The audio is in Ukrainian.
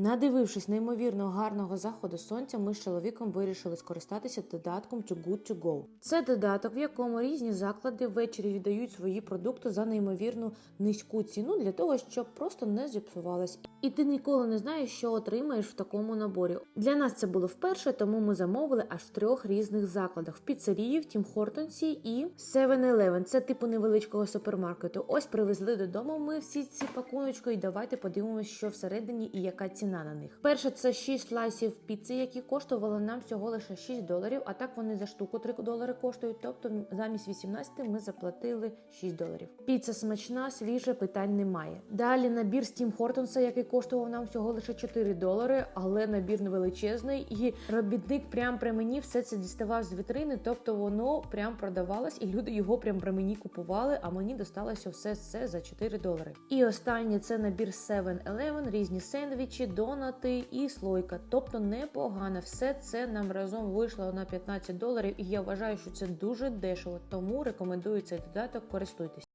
Надивившись неймовірно гарного заходу сонця, ми з чоловіком вирішили скористатися додатком Too Good To Go. Це додаток, в якому різні заклади ввечері віддають свої продукти за неймовірно низьку ціну для того, щоб просто не зіпсувалось. І ти ніколи не знаєш, що отримаєш в такому наборі. Для нас це було вперше, тому ми замовили аж в трьох різних закладах: в піцерії, в Тім Хортонсі і 7-Eleven. Це типу невеличкого супермаркету. Ось привезли додому ми всі ці пакуночки, і давайте подивимося, що всередині і яка ціна на них. Перше, це 6 слайсів піци, які коштували нам всього лише 6 доларів. А так вони за штуку 3 долари коштують. Тобто замість 18 ми заплатили 6 доларів. Піца смачна, свіжа, питань немає. Далі набір з Тім Хортонса, який коштував нам всього лише 4 долари, але набір невеличезний. І робітник прям при мені все це діставав з вітрини, тобто воно прям продавалось, і люди його прям при мені купували. А мені досталося все це за 4 долари. І останнє це набір 7-Eleven, різні сендвічі, донати і слойка. Тобто непогано. Все це нам разом вийшло на 15 доларів. І я вважаю, що це дуже дешево. Тому рекомендую цей додаток. Користуйтесь.